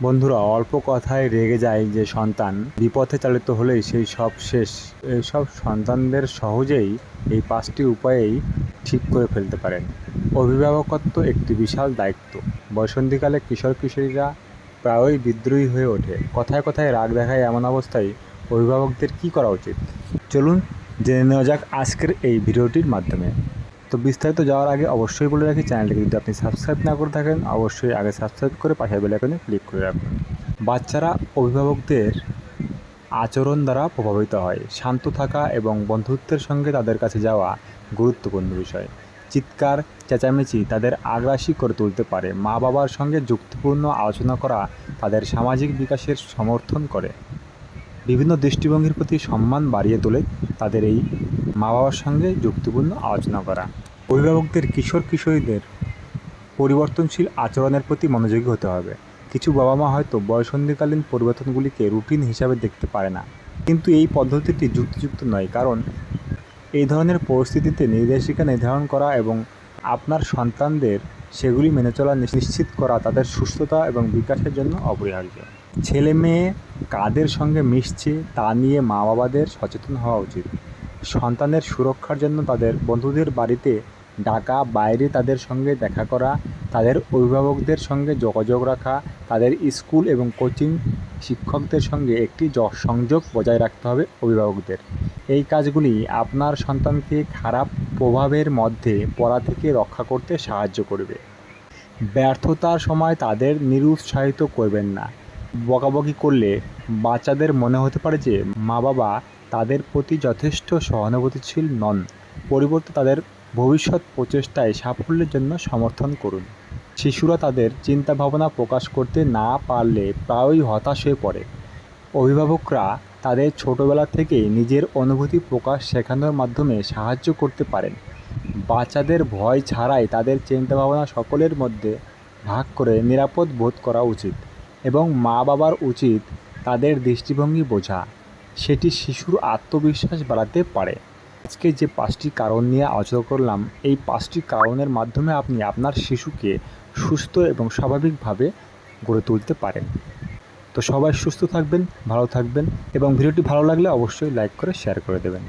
বন্ধুরা, অল্প কথায় রেগে যায় যে সন্তান। বিপথে চালিত হলেই সেই সব শেষ। এইসব সন্তানদের সহজেই এই পাঁচটি উপায়েই ঠিক করে ফেলতে পারেন। অভিভাবকত্ব একটি বিশাল দায়িত্ব। বয়সন্ধিকালে কিশোর কিশোরীরা প্রায়ই বিদ্রোহী হয়ে ওঠে। কথায় কথায় রাগ দেখায় এমন অবস্থায় অভিভাবকদের কী করা উচিত? চলুন জেনে নেওয়া যাক আজকের এই ভিডিওটির মাধ্যমে। তো বিস্তারিত যাওয়ার আগে অবশ্যই বলে রাখি চ্যানেলটিকে যদি আপনি সাবস্ক্রাইব না করে থাকেন, অবশ্যই আগে সাবস্ক্রাইব করে পাশের বেলাইকনে ক্লিক করে রাখুন বাচ্চারা অভিভাবকদের আচরণ দ্বারা প্রভাবিত হয়। শান্ত থাকা এবং বন্ধুত্বের সঙ্গে তাদের কাছে যাওয়া গুরুত্বপূর্ণ বিষয়। চিৎকার, চেঁচামেচি তাদের আগ্রাসী করে তুলতে পারে। মা বাবার সঙ্গে যুক্তিপূর্ণ আলোচনা করা তাদের সামাজিক বিকাশের সমর্থন করে। বিভিন্ন দৃষ্টিভঙ্গির প্রতি সম্মান বাড়িয়ে তোলে তাদের এই মা বাবার সঙ্গে যুক্তিপূর্ণ আলোচনা করা। অভিভাবকদের কিশোর কিশোরীদের পরিবর্তনশীল আচরণের প্রতি মনোযোগী হতে হবে। কিছু বাবা মা হয়তো বয়সন্ধিকালীন পরিবর্তনগুলিকে রুটিন হিসাবে দেখতে পারে না। কিন্তু এই পদ্ধতিটি যুক্তিযুক্ত নয়, কারণ এই ধরনের পরিস্থিতিতে নির্দেশিকা নির্ধারণ করা এবং আপনার সন্তানদের সেগুলি মেনে চলা নিশ্চিত করা তাদের সুস্থতা এবং বিকাশের জন্য অপরিহার্য। ছেলে মেয়ে কাদের সঙ্গে মিশছে তা নিয়ে মা বাবাদের সচেতন হওয়া উচিত। সন্তানের সুরক্ষার জন্য তাদের বন্ধুদের বাড়িতে ডাকা বাইরে তাদের সঙ্গে দেখা করা, তাদের অভিভাবকদের সঙ্গে যোগাযোগ রাখা, তাদের স্কুল এবং কোচিং শিক্ষকদের সঙ্গে একটি সংযোগ বজায় রাখতে হবে অভিভাবকদের। এই কাজগুলি আপনার সন্তানকে খারাপ প্রভাবের মধ্যে পড়া থেকে রক্ষা করতে সাহায্য করবে। ব্যর্থতার সময় তাদের নিরুৎসাহিত করবেন না। বকাবকি করলে বাচ্চাদের মনে হতে পারে যে মা বাবা তাদের প্রতি যথেষ্ট সহানুভূতিশীল নন। পরিবর্তে তাদের ভবিষ্যৎ প্রচেষ্টায় সাফল্যের জন্য সমর্থন করুন। শিশুরা তাদের চিন্তাভাবনা প্রকাশ করতে না পারলে প্রায়ই হতাশ হয়ে পড়ে। অভিভাবকরা তাদের ছোটবেলা থেকেই নিজের অনুভূতি প্রকাশ শেখানোর মাধ্যমে সাহায্য করতে পারেন। বাচ্চাদের ভয় ছাড়াই তাদের চিন্তাভাবনা সকলের মধ্যে ভাগ করে নিরাপদ বোধ করা উচিত এবং মা বাবার উচিত তাদের দৃষ্টিভঙ্গি বোঝা। সেটি শিশুর আত্মবিশ্বাস বাড়াতে পারে। আজকে যে পাঁচটি কারণ নিয়ে আলোচনা করলাম, এই পাঁচটি কারণের মাধ্যমে আপনি আপনার শিশুকে সুস্থ এবং স্বাভাবিকভাবে গড়ে তুলতে পারেন। তো সবাই সুস্থ থাকবেন, ভালো থাকবেন এবং ভিডিওটি ভালো লাগলে অবশ্যই লাইক করে, শেয়ার করে দেবেন।